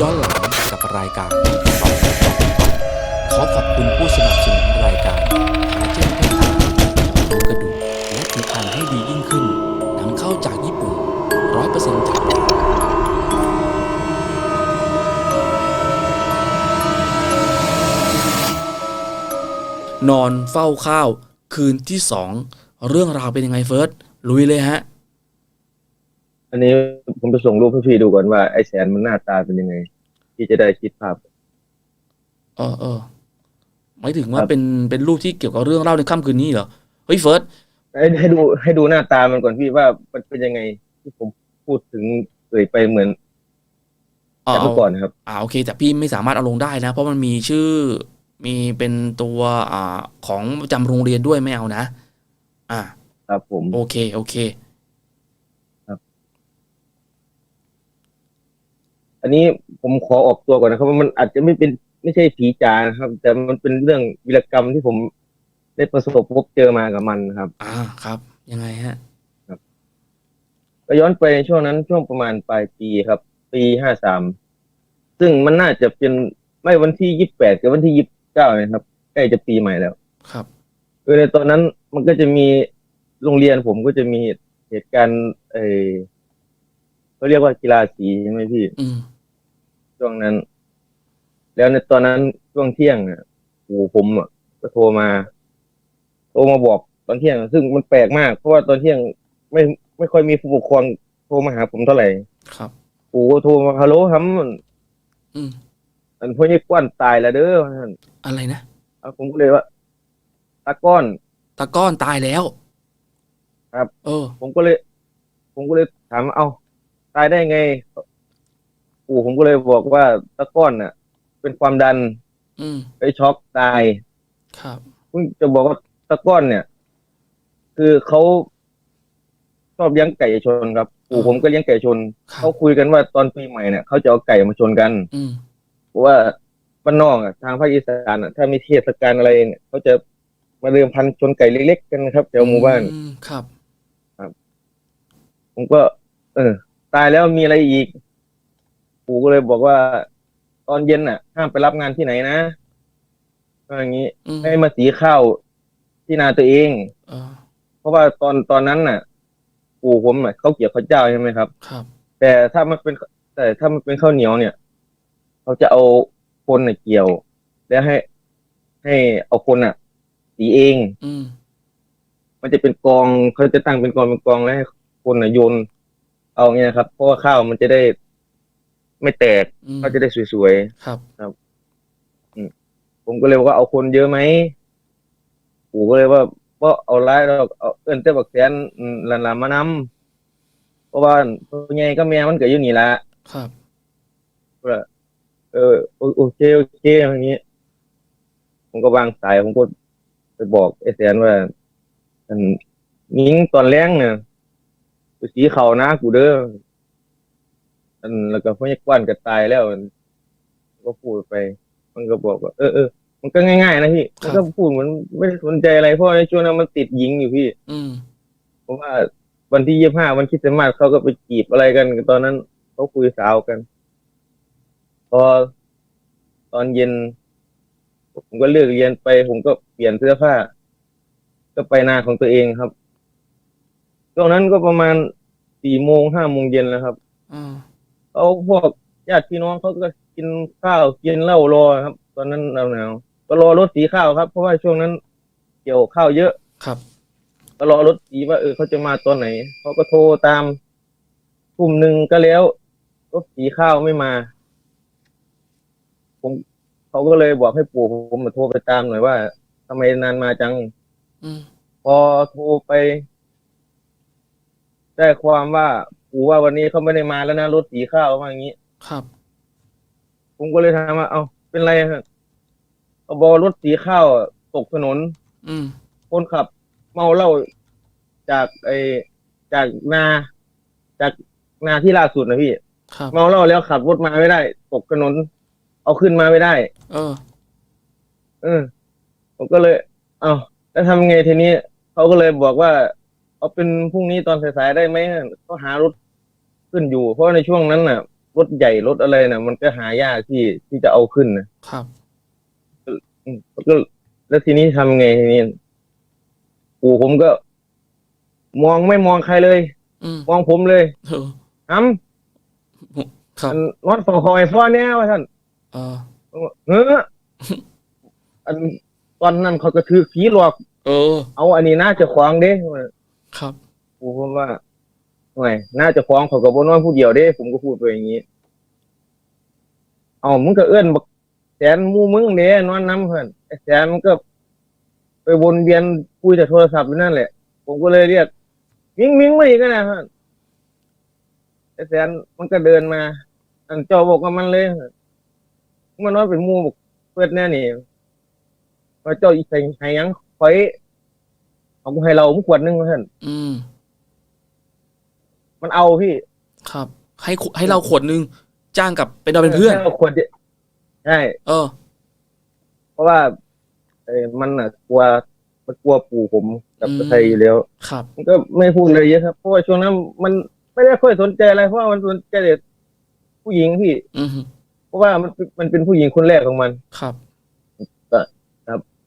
ย้อนหลังกับรายการขอขอบคุณผู้สนับสนุนรายการหาเจ้าเพื่อนทางดูกระดูกและผิวพรรณให้ดียิ่งขึ้นนำเข้าจากญี่ปุ่นร้อยเปอร์เซ็นต์จากนอนเฝ้าข้าวคืนที่สองเรื่องราวเป็นยังไงเฟิร์สลุยเลยฮะ อันนี้ผมไปส่งรูปให้พี่ดูก่อนว่าไอ้แสนมันหน้าตาเป็นยังไง พี่จะได้คิดภาพ เออเออหมายถึงว่าครับ เป็นเป็นรูปที่เกี่ยวกับเรื่องเล่าในค่ำคืนนี้เหรอเฮ้ยเฟิร์สให้ให้ดูให้ดูหน้าตามันก่อนพี่ว่ามันเป็นยังไงที่ผมพูดถึงเอ่ยไปเหมือนเอาแต่เมื่อก่อนนะครับ อ่าโอเค แต่พี่ไม่สามารถเอาลงได้นะ เพราะมันมีชื่อมีเป็นตัวอ่าของประจำโรงเรียนด้วยไม่เอานะ อ่า ครับผม โอเค โอเค อันนี้ผมขอออกตัวก่อนนะครับว่ามันอาจจะไม่เป็นไม่ใช่ผีจานะครับ แต่มันเป็นเรื่องวิรกรรมที่ผมได้ประสบพบเจอมากับมันนะครับ อ่าครับ ยังไงฮะ ก็ย้อนไปในช่วงนั้นช่วงประมาณปลายปีครับ ปีห้าสามซึ่งมันน่าจะเป็นไม่วันที่ยี่สิบแปดกับวันที่ยี่สิบเก้านะครับใกล้จะปีใหม่แล้ว ครับคือในตอนนั้นมันก็จะมีโรงเรียนผมก็จะมีเหตุการณ์เออ เขาเรียกว่ากีฬาสีใช่ไหมพี่อืมช่วงนั้น แล้วในตอนนั้นช่วงเที่ยงอะปู่ผมอะก็โทรมา โทรมาบอกตอนเที่ยง ซึ่งมันแปลกมาก เพราะว่าตอนเที่ยงไม่ไม่ค่อยมีผู้ปกครองโทรมาหาผมเท่าไหร่ครับ ปู่ก็โทรมาฮัลโหลทอืมำอันพวกนี้กว้านตายแล้วเด้อว่าซั่นอะไรนะอะผมก็เลยว่าตาก้อน ตะก้อนตายแล้วครับ เออ ผมก็เลย ผมก็เลยถามว่าเอา ตายได้ไงปู่ผมก็เลยบอกว่าตะก้อนน่ะ เป็นความดันอืมไปช็อกตายครับ เพิ่งจะบอกว่าตะก้อนเนี่ย คือเขาชอบเลี้ยงไก่ชนครับ ปู่ผมก็เลี้ยงไก่ชนครัเขาบคุยกันว่าตอนปีใหม่เนี่ยเขาจะเอาไก่มาชนกัน อืมเพราะว่าบ้านนอกอะทางภาคอีสานอะถ้ามีเทศกาลอะไรเนี่ยเขาจะมาเดิมพันชนไก่เล็กๆกันนะครับแถวหมู่บ้าน อืมครับ ผมก็ เออ ตายแล้วมีอะไรอีก ปู่ก็เลยบอกว่า ตอนเย็นน่ะ ห้ามไปรับงานที่ไหนนะก็อย่างนี้อืมให้มาสีข้าวที่นาตัวเอง เออเพราะว่าตอนตอนนั้นน่ะ ปู่ผมน่ะเขาวเกี่ยวข้าวเจ้าใช่ไหมครับ ครับ แต่ถ้ามันเป็น แต่ถ้ามันเป็นข้าวเหนียวเนี่ยเขาจะเอาคนน่ะเกี่ยว แล้วให้ ให้เอาคนน่ะ สีเอง อืมมันจะเป็นกองเขาจะตั้งเป็นกองเป็นกองแล้วให้คนน่ะโยน เอาเงี้ยครับ เพราะว่าข้าวมันจะได้ไม่แตกอืมเขาจะได้สวยครับ ๆผมก็เลยบอกว่าเอาคนเยอะไหมปู่ก็เลยว่าว่าเอาไล่เราเอาเอิ้นแต่บักแสนอืมหลานๆมานำเพราะว่าตัวใหญ่ก็แม่มันก็อยู่นี่ละ ครับว่าเออโอโอเคโอเคอย่างนี้ ผมก็วางสายผมก็ไปบอกไอ้แสนว่าอันนิ้งตอนแรงเนี่ย ไปสีเขานะกูเด้ออันแล้วก็พวกนี้กว้านก็ตายแล้วมันก็พูดไป มันก็บอกว่าเออเออมันก็ง่ายๆนะพี่ครัมับ นก็พูดเหมือนไม่ได้สนใจอะไรเพราะในช่วงนั้นมันติดหญิงอยู่พี่ อืม เพราะว่าวันที่ยี่ห้าวันคริดสต์มาสเขาก็ไปจีบอะไรกัน ตอนนั้นเขาคุยสาวกัน พอตอนเย็น ผมก็เลิกเรียนไป ผมก็เปลี่ยนเสื้อผ้า ก็ไปนาของตัวเองครับ ช่วงนั้นก็ประมาณสี่โมงห้าโมงเย็นแล้วครับอ่าเขาพวกญาติพี่น้องเขาก็กินข้าวกินเหล้ารอครับ ตอนนั้นหนาวๆก็รอรถสีข้าวครับ เพราะว่าช่วงนั้นเกี่ยวข้าวเยอะ ครับ ก็รอรถสีว่าเออเขาจะมาตอนไหนเขาก็โทรตามทุ่มหนึ่งก็แล้วรถสีข้าวไม่มา ผมเขาก็เลยบอกให้ปู่ผมมาโทรไปตามหน่อยว่าทำไมนานมาจัง อืมพอโทรไป ได้ความว่าปู่ว่าวันนี้เขาไม่ได้มาแล้วนะรถสีข้าวว่าอย่างนี้ ครับ ผมก็เลยถามว่า เอาเป็นไรฮะเขาบอกว่ารถสีข้าวอะตกถนน อืม คนขับ เมาเหล้าจากไอจากนา จากนาที่ล่าสุดนะพี่ ครับ เมาเหล้าแล้วขับรถมาไม่ได้ ตกถนน เอาขึ้นมาไม่ได้ เออ เออผมก็เลย เอาแล้วทำไงทีนี้เขาก็เลยบอกว่า เอาเป็นพรุ่งนี้ตอนสายๆได้ไหมเขาหารถขึ้นอยู่ เพราะในช่วงนั้นน่ะ รถใหญ่รถอะไรนะมันก็หายากที่ที่จะเอาขึ้นนะครับอืมก็แล้วทีนี้ทำไงทีนี้ปู่ผมก็ มองไม่มองใครเลยอืมมองผมเลยเอออ้ำครับอันนอนฝ่อคอยพ่อแน่ว่าท่านเออเอออันตอนนั้นเขาก็ถือผีหลอก เออ เอาอันนี้น่าจะขวางเด้ ครับปู่ผมว่าหน่อยน่าจะฟ้องเขากับนนอนผู้เดียวเด้ ผมก็พูดไปอย่างนี้ เอามึงก็เอื้อนบักแสนมูมึงเด้นอนน้ำเพื่อนไอ้แสนมันก็ ไปวนเวียนคุยแต่โทรศัพท์อยู่นั่นแหละ ผมก็เลยเรียก มิงมิงมาอีกนะเพื่อนไอ้แสนมันก็เดินมา อันเจ้าบอกว่ามันเลยมันนอนเป็นมูบอกเพื่อนแน่นี่ว่าเจ้าอีใส่ไห้หยังคอย เอาให้เราผมขวดหนึงเพื่อนอืม มันเอาพี่ ครับ ให้ขวให้เราขวดนึง จ้างกับเป็นเราเป็นเพื่อนให้ราขวดเดียวใช่ เออ เพราะว่าเออมันอะกลัวมันกลัวปู่ผมกับอืม ไทยอยู่แล้ว ครับ มันก็ไม่พูดเลยเยอะครับ เพราะว่าช่วงนั้นมันไม่ได้ค่อยสนใจอะไร เพราะว่ามันสนใจแต่ผู้หญิงพี่ อืมเพราะว่ามันมันเป็นผู้หญิงคนแรกของมัน ครับ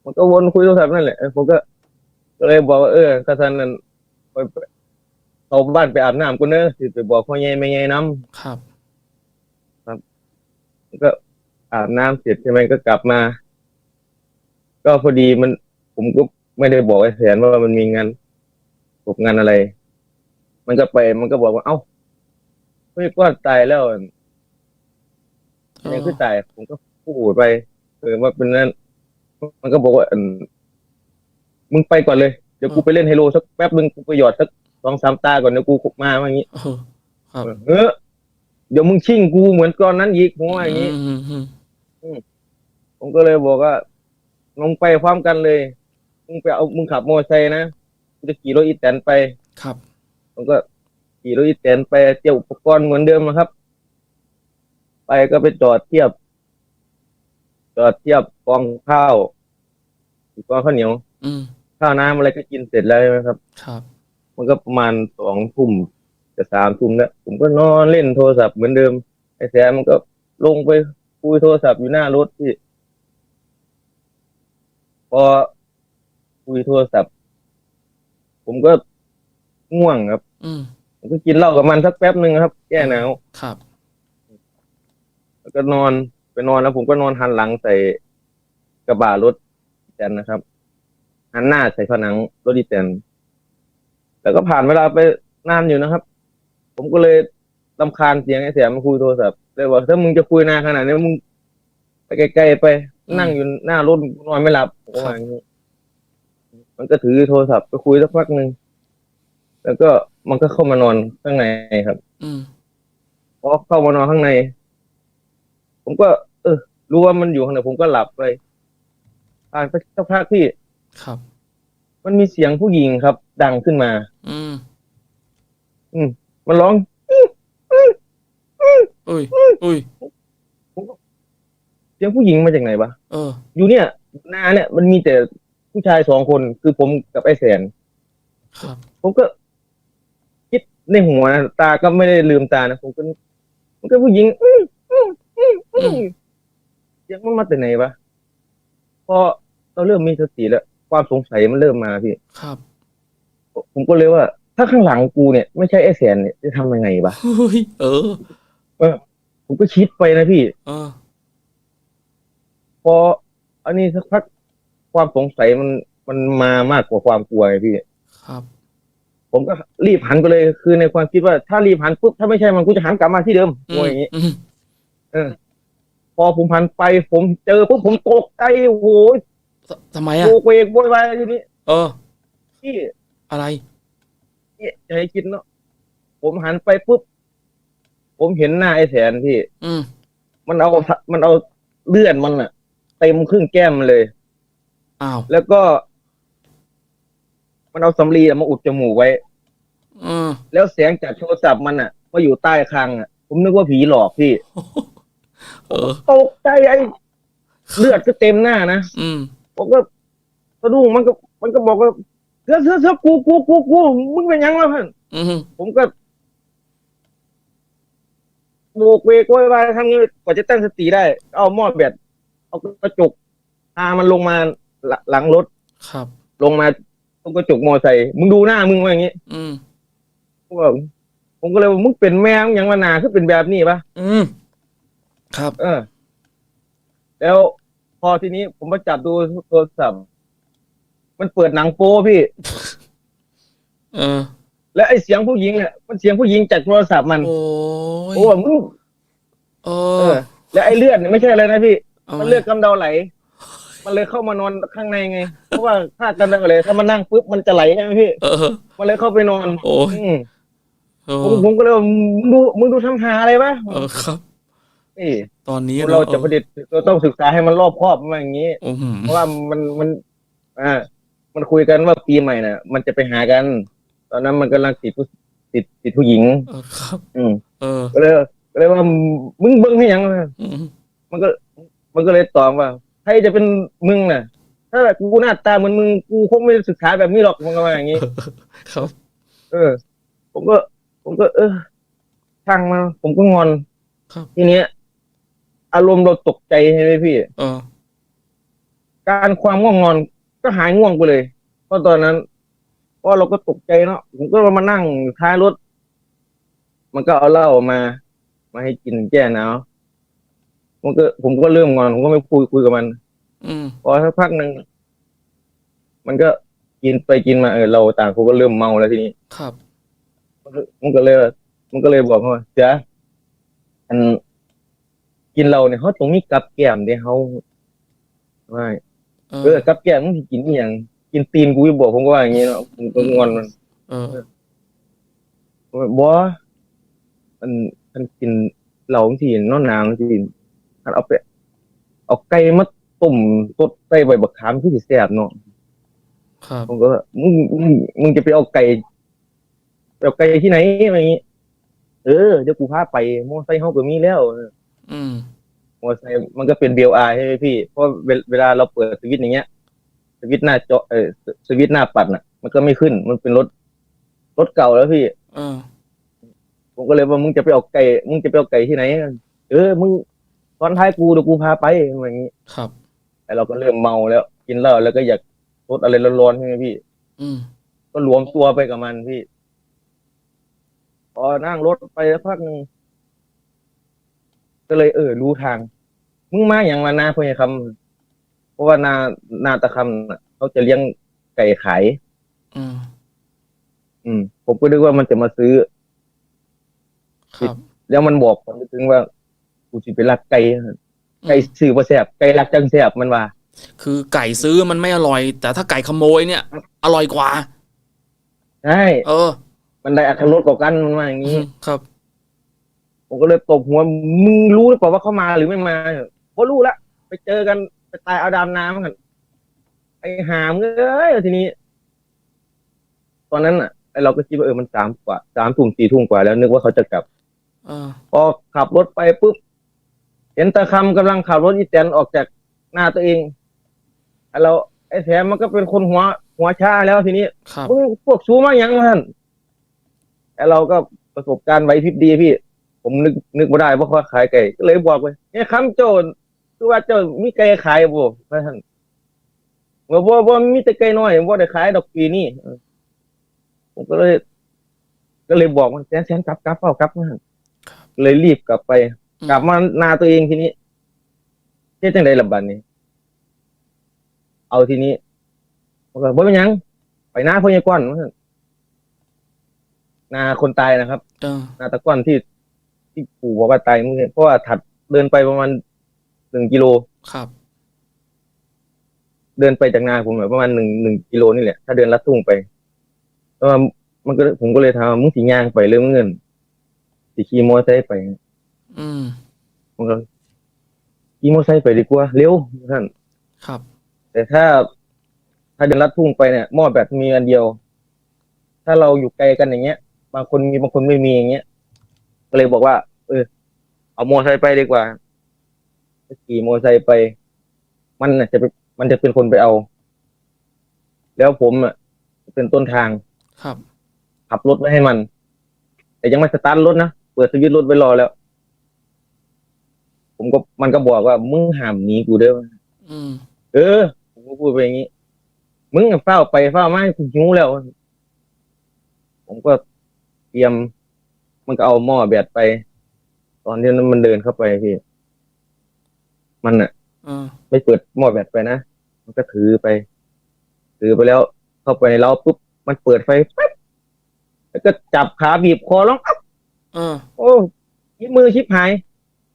มันก็วนคุยโทรศัพท์นั่นแหละเออผมก็ ก็เลยบอกว่าเออกระสันนั้นไปไปเขาบ้านไปอาบน้ำกูเนอะสิไปบอกพ่อใหญ่แม่ใหญ่น้ำครับก็อาบน้ำเสร็จใช่ไหมก็กลับมา ก็พอดีมัน ผมก็ไม่ได้บอกไอ้แสนว่ามันมีงานปกงานอะไร มันก็ไป มันก็บอกว่า เอ้าเฮ้ยก็ตายแล้วเอยังอคือตาย ผมก็พูดไปเออว่าเป็นนั้นมันก็บอกว่าอืม มึงไปก่อนเลย เดี๋ยวกูไปเล่นไฮโลสักแป๊บนึงกูไปหยอดสักสองสามตาก่อนเดี๋ยวกูมาว่าอย่างนี้เออครับเออเดี๋ยวมึงชิ่งกูเหมือนตอนนั้นอีกผมว่าอย่างนี้อืมอืมอืมผมก็เลยบอกว่าลงไปพร้อมกันเลย มึงไปเอามึงขับมอเตอร์ไซค์นะกูจะขี่รถอีแตนไป ครับผมก็ขี่รถอีแตนไปเตรียมอุปกรณ์เหมือนเดิมนะครับ ไปก็ไปจอดเทียบ จอดเทียบกองข้าวกองข้าวเหนียว อืมข้าวน้ำอะไรก็กินเสร็จแล้วใช่ไหมครับ ครับ มันก็ประมาณสองทุ่มจะสามทุ่มแล้วผมก็นอนเล่นโทรศัพท์เหมือนเดิมไอ้แซมมันก็ลงไปคุยโทรศัพท์อยู่หน้ารถที่ พอคุยโทรศัพท์ ผมก็ง่วงครับ อืมผมก็กินเหล้ากับมันสักแป๊บหนึ่งครับ แก้หนาวครับ แล้วก็นอนไปนอนแล้วผมก็นอนหันหลังใส่กระบะรถอีแตนนะครับ หันหน้าใส่ผนังรถอีแตนแล้วก็ผ่านเวลาไปนานอยู่นะครับ ผมก็เลยลำคาญเสียงไอ้แสมมาคุยโทรศัพท์เลยบอกถ้ามึงจะคุยนานขนาดนี้มึงไปไกลๆไป นั่งอยู่หน้ารถนอนไม่หลับผมว่าอย่างนี้มันก็ถือโทรศัพท์ไปคุยสักพักหนึ่งแล้วก็มันก็เข้ามานอนข้างในครับ อืมพอเข้ามานอนข้างใน ผมก็ เออรู้ว่ามันอยู่ข้างในผมก็หลับไปผ่านไปสักพักพี่ ครับ มันมีเสียงผู้หญิงครับ ดังขึ้นมาอืม มันร้องอุ้ยอุ้ยเสียงผู้หญิงมาจากไหนวะเออ อยู่เนี่ยนาเนี่ย มันมีแต่ผู้ชายสองคนคือผมกับไอ้แสน ครับ ผมก็คิดในหัวนะตาก็ไม่ได้ลืมตานะผมก็มันก็ผู้หญิงอื้ออื้ออื้ออื้อเสียงมันมาแต่ไหนวะพอเราเริ่มมีสติแล้ว ความสงสัยมันเริ่มมาพี่ครับ ผมก็เลยว่า ถ้าข้างหลังกูเนี่ยไม่ใช่ไอ้แสนเนี่ยจะทำยังไงวะเฮ้ยเออ ผมก็คิดไปนะพี่เออพออันนี้สักพักความสงสัยมันมันมามากกว่าความกลัวไงพี่ ครับ ผมก็รีบหันไปเลยคือในความคิดว่าถ้ารีบหันปุ๊บถ้าไม่ใช่มันกูจะหันกลับมาที่เดิมอืโอ้มยอย่างนี้อืมพอผมหันไป ผมเจอปุ๊บผมตกใจโอ้โห ททำไมโวอะกเวกโวยวายทีนี้ เออ พี่อะไรพี่จะให้คิดเนาะผมหันไปปุ๊บ ผมเห็นหน้าไอ้แสนพี่ อืมมันเอามันเอาเลือดมันอะเต็มครึ่งแก้มมันเลย อ้าวแล้วก็ มันเอาสำลีอะมาอุดจมูกไว้เออแล้วเสียงจากโทรศัพท์มันอะมาอยู่ใต้คางอะผมนึกว่าผีหลอกพี่เออตกใจไอ้เลือดก็เต็มหน้านะ อืม ผมก็สะดุ้งมันก็ มันก็บอกว่าเสือเสือเสือกูกูกูกูมึงเป็นยังวะเพื่อนอืมผมก็โบกเวกโวยวายทำงี้กว่าจะตั้งสติได้ เอาหม้อแบตเอากระจกพามันลงมาหลัหลังรถ ครับ ลงมาตรงกระจกมอไซค์มึงดูหน้ามึงว่าอย่างงี้อืมผมก็ผมก็เลยว่ามึงเป็นแมวยังมานาคือเป็นแบบนี้ปะอืมครับ เออ แล้วพ อทีนี้ผมมาจับดูโทรศัพท์ มันเปิดหนังโป้พี่ เออ แล้วไอ้เสียงผู้หญิงเนี่ยมันเสียงผู้หญิงจากโทรศัพท์มัน โอ้ยโอ้มึงเอเออ อ แล้วไอ้เลือดเนี่ยไม่ใช่อะไรนะพี่ เอามันเลือดกำเดาไหล มันเลยเข้ามานอนข้างในไง เพราะว่าถ้ากำเดาไหลถ้ามันนั่งปุ๊บมันจะไหลใช่ไหมพี่ เออ มันเลยเข้าไปนอนโอ้ย อืมโอ้ผมผมก็เลยว่ามึงดูมึงดูทำหาอะไรวะ เออครับ นี่ตอนนี้เราจะประดิษฐ์เราต้องศึกษาให้มันรอบคอบมาอย่างนี้โอ้โหเพราะว่ามันมันอ่ามันคุยกันว่าปีใหม่น่ะ มันจะไปหากัน ตอนนั้นมันกำลังติดผู้ติดติดผู้หญิงเออครับ อืมเออก็เลยก็เลยว่ามึงเบิ้งให้หยังอืมมันก็ มันก็เลยตอบว่าใครจะเป็นมึงน่ะ ถ้ากูหน้าตาเหมือนมึงกูคงไม่ศึกษาแบบนี้หรอกมันก็ว่าอย่างนี้ ครับ เออ ผมก็ ผมก็ เออช่างมาผมก็งอนครับทีเนี้ย อารมณ์เราตกใจใช่ไหมพี่ เออ การความง่วงนอนก็หายง่วงไปเลย เพราะตอนนั้นเพราะเราก็ตกใจเนาะผมก็มานั่งท้ายรถ มันก็เอาเหล้ามา มาให้กินแก้หนาวมันก็ผมก็เริ่มงอนผมก็ไม่คุยคุยกับมัน อืม พอสักพักหนึ่งมันก็กินไปกินมาเออเราต่างคนก็เริ่มเมาแล้วทีนี้ ครับ มันก็มันก็เลย มันก็เลยบอกว่าเจ้าอัน กินเราเนี่ยเขาตรงนี้กับแก้มเดี๋ยวเขาไม่เออเออกับแก้มมึงสิกินอหย่างกินตีนกูจะบอกผมก็ว่าอย่างนี้เนาะผมก็งอนมันเออ บ่มันมันกินเหล้าที่นอนนางที่มันเอาไปเอาไก่มาต้มตดใส่ใบบักขามคือสิแซ่บเนาะครับ ผมก็ว่ามึงมึงมึงจะไปเอาไก่ไปเอาไก่ที่ไหนอะไรอย่างงี้ เออเดี๋ยวกูพาไปมอไซค์เฮาก็มีแล้ว อืมมอไซค์มันก็เป็น BLR ใช่ไหมพี่ เพราะเวลเวลาเราเปิดสวิตช์อย่างเงี้ย สวิตช์หน้าจอเออสสวิตช์หน้าปัดน่ะ มันก็ไม่ขึ้น มันเป็นรถ รถเก่าแล้วพี่ เออ ผมก็เลยว่ามึงจะไปเอาไก่ มึงจะไปเอาไก่ที่ไหน เออ มึงซ้อนท้ายกูเดี๋ยวกูพาไปอย่างงี้ครับ แต่เราก็เริ่มเมาแล้ว กินเหล้าแล้วก็อยากรถอะไรร้อนๆใช่ไหมพี่ อืม ก็รวมตัวไปกับมันพี่ พอนั่งรถไปสักพักหนึ่ง ก็เลยเออรู้ทาง มึงมาอย่างมานาพญคำเพราะว่านานาตะคำน่ะเขาจะเลี้ยงไก่ขาย อืม อืม ผมก็นึกว่ามันจะมาซื้อ ครับ แล้วมันบอกผมถึงว่ากูสิไปรักไก่ไก่ซื้อบ่แซ่บไก่รักจังแซ่บมันว่า คือไก่ซื้อมันไม่อร่อย แต่ถ้าไก่ขโมยเนี่ย อร่อยกว่า ใช่ เออ มันได้อัตรรสกว่ากันมันว่าอย่างนี้ ครับ ผมก็เลยตบหัวมึงรู้หรือเปล่าว่าเขามาหรือไม่มาเพราะรู้ละไปเจอกันไปตายเอาดำน้ำกันไอ้หามเอ้ยทีนี้ ตอนนั้นอะไอเราก็คิดว่าเออมันสามกว่าสามทุ่มสี่ทุ่มกว่าแล้ว นึกว่าเขาจะกลับเออพอขับรถไปปุ๊บเห็นตาคำกำลังขับรถอีแตนออกจากหน้าตัวเองไอเราไอ้แถมมันก็เป็นคนหัว หัวชาแล้วทีนี้ครับมึงพวกซูมาอย่างนั้นไอเราก็ประสบการณ์ไหวพริบดีพี่ ผมนึกนึกไม่ได้ว่าเขาขายไก่ก็เลยบอกไปเนี่ยคำโจรคือว่าเจ้ามีไก่ขายบ่พระท่านว่าบ่บ่มีแต่ไก่น้อยบ่ได้ขายดอกปีนี้เออผมก็เลย ก็เลยบอกมันแสนแสนกลับกลับเปล่ากลับมาเลยรีบกลับไป กลับมานาตัวเองทีนี้เจ๊จังไดล่ะบัดนี้ เอาทีนี้บอกว่าบ่เป็นหยัง ไปหน้าพญากรว่าซั่นนาคนตายนะครับเออนาตะก้อนที่ ที่ปู่บอกว่าตายเมื่อเพราะว่าถัดเดินไปประมาณหนึ่งกิโล ครับ เดินไปจากนาผมแบบประมาณหนึ่งหนึ่งกิโลนี่แหละ ถ้าเดินลัดทุ่งไปแล้วมันมันก็ผมก็เลยถามว่ามึงสีย่างไปหรือมึงเงินสีขี่มอเตอร์ไซค์ไป อืมมันก็ขี่มอเตอร์ไซค์ไปดีกว่าเร็วท่าน ครับ แต่ถ้าถ้าเดินลัดทุ่งไปเนี่ยหม้อแบตมีอันเดียว ถ้าเราอยู่ไกลกันอย่างเงี้ย บางคนมีบางคนไม่มีอย่างเงี้ย ก็เลยบอกว่า เออ เอามอเตอร์ไซค์ไปดีกว่าขี่มอเตอร์ไซค์ไป มันน่ะจะเป็นมันจะเป็นคนไปเอา แล้วผมอะเป็นต้นทาง ครับ ขับรถไว้ให้มัน แต่ยังไม่สตาร์ทรถนะ เปิดสวิตช์รถไว้รอแล้ว ผมก็มันก็บอกว่ามึงห้ามหนีกูเด้อ อืม เออ ผมก็พูดไปอย่างนี้ มึงอะเฝ้าไปเฝ้ามากูหิวแล้ว ผมก็เตรียม มันก็เอาหม้อแบตไป ตอนที่นั้นมันเดินเข้าไปพี่ มันอะเออไม่เปิดหม้อแบตไปนะ มันก็ถือไป ถือไปแล้ว เข้าไปในเราปุ๊บ มันเปิดไฟปั๊บแล้วก็จับขาบีบคอร้องอ๊ะเออโอ้ยิบมือชิบหาย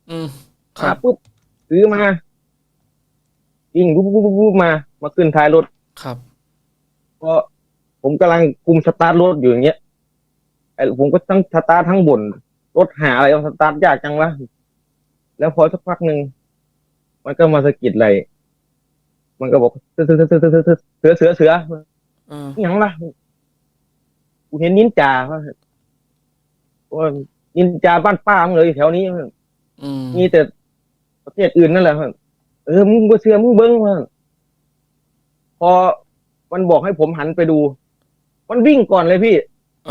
อืมคขารับปุ๊บถือมาวิ่งปุ๊บปุ๊บปุ๊บปุ๊บมา มาขึ้นท้ายรถ ครับ ก็ผมกำลังคุมสตาร์ทรถอยู่อย่างเงี้ยไอ้ ไอผมก็ทั้งสตาร์ททั้งบ่นรถหาอะไรเอาสตาร์ทยากจังวะแล้วพอสักพักหนึ่งมันก็มาสะกิดอะไรมันก็บอกเสือเสือเสือเสือเสือเสือเสือยังล่ะกูเห็นนินจาว่านินจาบ้านป้ามึงเลยแถวนี้มีแต่ประเทศอื่นนั่นแหละเออมึงก็เสือมึงเบิ้งว่ะพอมันบอกให้ผมหันไปดู มันวิ่งก่อนเลยพี่อ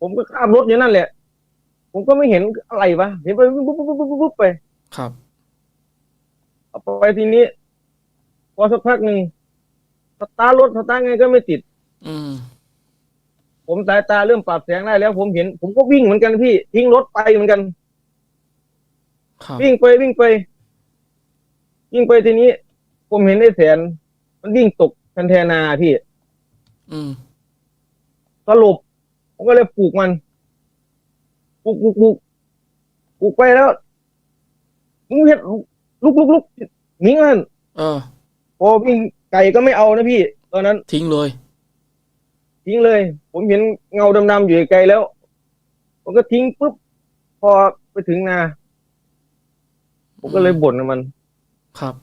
ผมก็ข้ามรถอยู่นั่นแหละ ผมก็ไม่เห็นอะไรวะเห็นไปปุ๊บปุ๊บปุ๊บปุ๊บปุ๊บไป ครับเอาไปทีนี้ พอสักพักหนึ่งสตาร์ทรถสตาร์ทไงก็ไม่ติด อืม ผมสายตาเริ่มปรับแสงได้แล้ว ผมเห็น ผมก็วิ่งเหมือนกันพี่ ทิ้งรถไปเหมือนกัน ครับ วิ่งไปวิ่งไป วิ่งไปทีนี้ ผมเห็นไอ้แสน มันวิ่งตกคันเทนาพี่อืมสรุป ผมก็เลยปลูกมันปลูกปลูกปลูกปลูกไปแล้วมึงเห็นลุกลุกลุกหนีมันเออ พอวิ่งไก่ก็ไม่เอานะพี่ ตอนนั้น ทิ้งเลย ทิ้งเลย ผมเห็นเงาดำๆอยู่ไกลๆแล้ว ผมก็ทิ้งปุ๊บ พอไปถึงนา ผมก็เลยบ่นกับมัน ครับ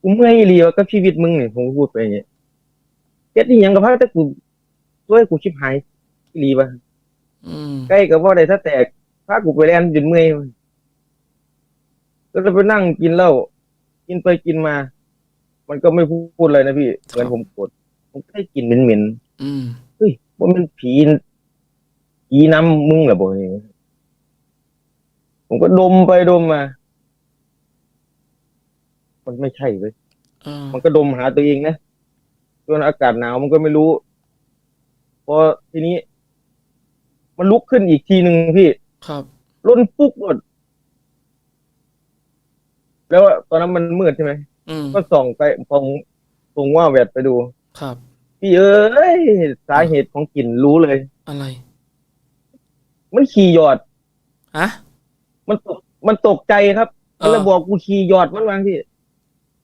กูเมื่อยอีหลีวะกับชีวิตมึงเนี่ยผมก็พูดไปอย่างเงี้ยเจ็ดที่ยังกับพระแต่กูด้วยกูชิบหาย อีหลีวะอืมใกล้กับว่าได้ถ้าแตกพากูไปแลนจนเมื่อยก็เลยไปนั่งกินเหล้ากินไปกินมา มันก็ไม่พูดอะไรนะพี่เหมือนผมโกรธผมแค่กลินเหม็นอืมๆเฮ้ยว่ามันผีผีน้ำมึงเหรอบ่เองผมก็ดมไปดมมา มันไม่ใช่เว้ยเออมันก็ดมหาตัวเองนะช่วงอากาศหนาวมันก็ไม่รู้ พอทีนี้ มันลุกขึ้นอีกทีหนึ่งพี่ครับล้นปุ๊กหมดแล้วตอนนั้นมันมืดใช่ไหมอืมก็ส่องไปพองส่งว่าแวดไปดู ครับ พี่เอ้ยสาเหตุของกลิ่นรู้เลย อะไรมันขี่หยอด ฮะ มันตกมันตกใจครับเอมันอเลยบอกกูขี่หยอดมันวางที่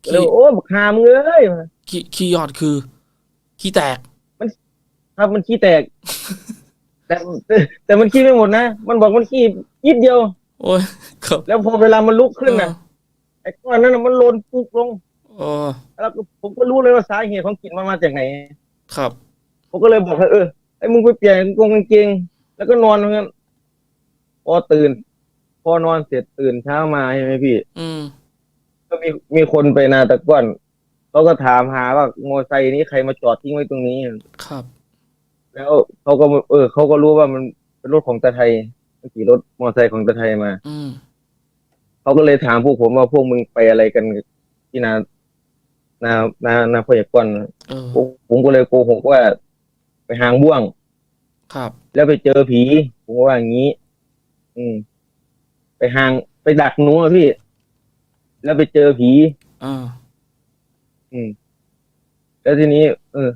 ขี้เลยโอ้บักหามงเอ้ยขี้ขี้ยอดคือขี้แตก ครับมันขี้แตก แต่แต่แต่มันขี้ไม่หมดนะ มันบอกมันขี้นิดเดียว โอ้ยครับแล้วพอเวลามันลุกขึ้นนะไอ้ก้อนนั้นนะมันโลนปุ๊กลงเออแล้วก็ผมก็รู้เลยว่าสาเหตุของกลิ่นมันมาจากไหน ครับ ผมก็เลยบอกให้เออไอ้มึงไปเปลี่ยนกางเกง แล้วก็นอนเหมือนกันพอตื่น พอนอนเสร็จตื่นเช้ามาใช่ไหมพี่ อืมก็มีมีคนไปนาตะก้อนเขาก็ถามหาว่าโมอไซค์นี้ใครมาจอดทิ้งไว้ตรงนี้ ครับ แล้วเขาก็เออเขาก็รู้ว่ามันเป็นรถของตาไทยขี่รถมอเตอร์ไซค์ของตาไทยมาอืมเขาก็เลยถามพวกผมว่าพวกมึงไปอะไรกันที่นานานานาพยากรณ์เออผมผมก็เลยโกหกว่า ไปหางบ่วง ครับ แล้วไปเจอผี ผมก็ว่าอย่างนี้ อืม ไปหางไปดักหนูอะพี่ แล้วไปเจอผี อ่า อืม แล้วทีนี้ เออ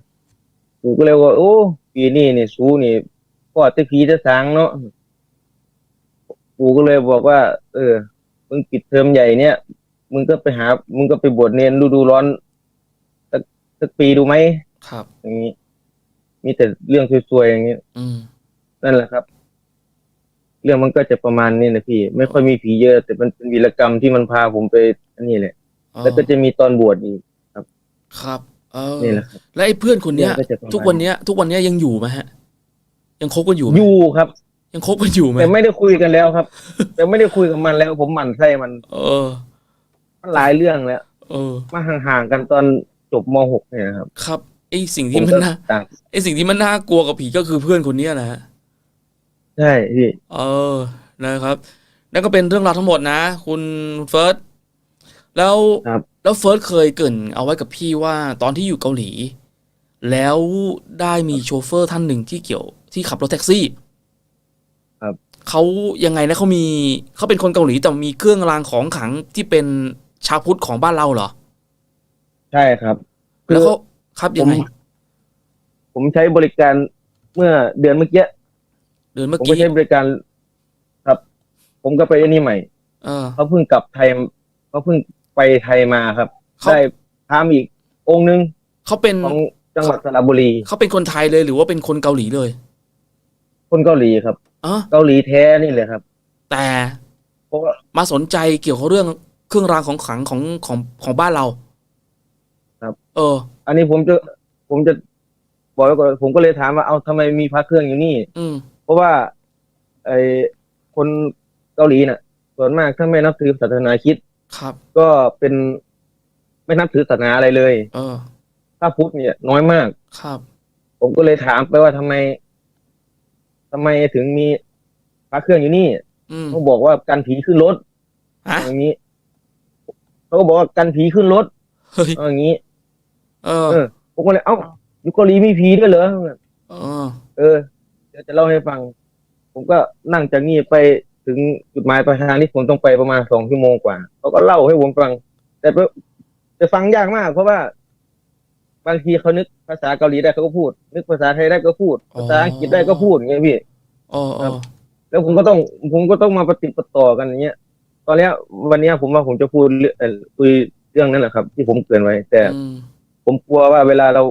กูก็เลยว่า โอ้ ปีนี้นี่สูนี่ก็แต่ผีจะสางเนาะกูก็เลยบอกว่า เออ มึงปิดเทอมใหญ่เนี่ย มึงก็ไปหา มึงก็ไปบวชเนรฤดูร้อนสักสักปีดูไหมครับ อย่างนี้ มีแต่เรื่องซวยๆอย่างนี้อืมนั่นแหละครับ เรื่องมันก็จะประมาณนี้นะพี่ ไม่ค่อยมีผีเยอะ แต่มันเป็นวีรกรรมที่มันพาผมไปอันนี้แหละเออแล้วก็จะมีตอนบวชอีก ครับเออนี่แหละครับ แล้วไอ้เพื่อนคนเนี้ยเรื่องก็จะประมาณ ทุกวันเนี้ย ทุกวันเนี้ยยังอยู่ไหมฮะ ยังคบกันอยู่ไหมอยู่ครับ ยังคบกันอยู่ไหมแต่ไม่ได้คุยกันแล้วครับ แต่ไม่ได้คุยกับมันแล้วผมหมั่นไส้มันเออ มันหลายเรื่องแล้วเออ มาห่างๆกันตอนจบม .6 เนี่ยนะครับครับไอ้สิ่งผที่มมัก็นน่าต่างไอ้สิ่งที่มันน่ากลัวกับผีก็คือเพื่อนคนเนี้ยนะฮะ ใช่พี่ เออ นะครับ นั่นก็เป็นเรื่องราวทั้งหมดนะ คุณเฟิร์ส แล้วครับแล้วเฟิร์สเคยเกรินเอาไว้กับพี่ว่าตอนที่อยู่เกาหลี แล้วได้มีโชเฟอร์ท่านหนึ่งที่เกี่ยวที่ขับรถแท็กซี่ครับเขายังไงนะเขามีเขาเป็นคนเกาหลีแต่มีเครื่องรางของขลังที่เป็นชาวพุทธของบ้านเราเหรอ ใช่ครับ แล้วเขาครับยังไง ผมผมใช้บริการเมื่อเดือนเมื่อกี้เดือนเมื่อผมก็กี้ใช้บริการ ครับ ผมก็ไปไอ้นี่ใหม่เออเขาเพิ่งกลับไทยเขาเพิ่ง ไปไทยมาครับ เขา ได้พามอีกองค์หนึงเขาเป็นของจังหวัดสระบุรี เขาเป็นคนไทยเลยหรือว่าเป็นคนเกาหลีเลยคนเกาหลีครับ อ๋อเกาหลีแท้นี่เลยครับ แต่เพราะว่ามาสนใจเกี่ยวกับเรื่องเครื่องรางของขลังของของของบ้านเราครับ เออ อันนี้ผมจะผมจะบอกไว้ก่อนผมก็เลยถามว่าเอาทำไมมีพระเครื่องอยู่นี่ อืม เพราะว่าไอ้คนเกาหลีน่ะ ส่วนมากถ้าไม่นับถือศาสนาคริด ครับ ก็เป็นไม่นับถือศาสนาอะไรเลย เออ ถ้าพุทธเนี่ยน้อยมาก ครับ ผมก็เลยถามไปว่าทำไมทำไมถึงมีพระเครื่องอยู่นี่อืมเขาบอกว่ากันผีขึ้นรถฮะอย่างนี้เขาก็บอกว่ากันผีขึ้นรถเฮ้ยอย่างนี้ เออเออ ผมก็เลยเอ้าอยู่เกาหลีมีผีด้วยเหรอ เออ เออ เดี๋ยวจะเล่าให้ฟัง ผมก็นั่งจากนี่ไป ถึงจุดหมายปลายทางที่ผมต้องไปประมาณสองชั่วโมงกว่าเขาก็เล่าให้ผมฟัง แต่ว่าจะฟังยากมาก เพราะว่า บางทีเขานึกภาษาเกาหลีได้เขาก็พูด นึกภาษาไทยได้ก็พูด ภาษาอังกฤษได้ก็พูดอย่างเงี้ยพี่เออเออแล้วผมก็ต้องผมก็ต้องมาปฏิดปะต่อกันอย่างเงี้ยตอนเนี้ยวันเนี้ยผมว่าผมจะพูดเรื่องเอ่อคุยเรื่องนั้นแหละครับ ที่ผมเกรินไว้ แต่อืมผมกลัวว่าเวลาเรา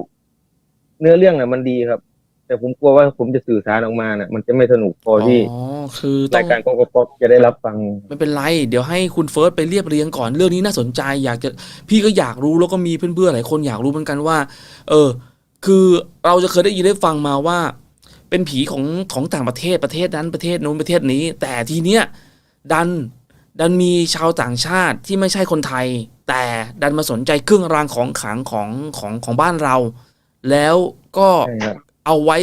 เนื้อเรื่องน่ะมันดีครับ แต่ผมกลัวว่าผมจะสื่อสารออกมาน่ะมันจะไม่สนุกพอที่อ๋อคือต้อรางยการกกปจะได้รับฟัง ไม่เป็นไร เดี๋ยวให้คุณเฟิร์สไปเรียบเรียงก่อนเรื่องนี้น่าสนใจ อยากจะพี่ก็อยากรู้แล้วก็มีเพื่อนๆหลายคนอยากรู้เหมือนกันว่า เออ คือเราจะเคยได้ยินได้ฟังมาว่า เป็นผีของของต่างประเทศประเทศนั้นประเทศนู้นประเทศนี้ แต่ทีเนี้ยดันดันมีชาวต่างชาติที่ไม่ใช่คนไทย แต่ดันมาสนใจเครื่องรางของขลังของของของบ้านเรา แล้วก็ใช่ครับ เอาไว้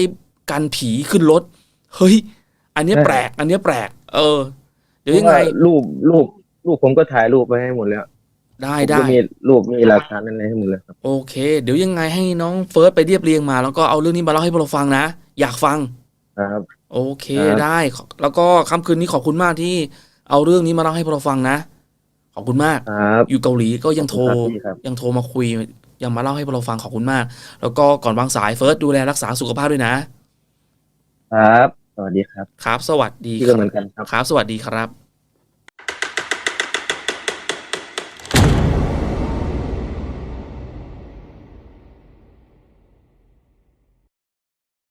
กันผีขึ้นรถ เฮ้ย อันเนี้ยใช่แปลก อันเนี้ยแปลก เออ เดี๋ยวเพยังราะไงว่ารูปรูปรูปผมก็ถ่ายรูปไปให้หมดแล้ว ได้ผมได้ก็มีรูปมีหลักฐานอะไรให้หมดเลยครับ โอเค เดี๋ยวยังไงให้น้องเฟิร์สไปเรียบเรียงมา แล้วก็เอาเรื่องนี้มาเล่าให้พวกเราฟังนะ อยากฟัง ครับ โอเคครับได้ แล้วก็ค่ำคืนนี้ขอบคุณมากที่ เอาเรื่องนี้มาเล่าให้พวกเราฟังนะ ขอบคุณมากครับอยู่เกาหลีก็ยังโทรขอบคุณครับพี่ครับยังโทรมาคุย ยังมาเล่าให้พวกเราฟังขอบคุณมาก แล้วก็ก่อนวางสายเฟิร์สดูแลรักษาสุขภาพด้วยนะ ครับ สวัสดีครับ ครับ สวัสดีพี่คก็รับเหมือนกันครับ ครับ สวัสดีครับ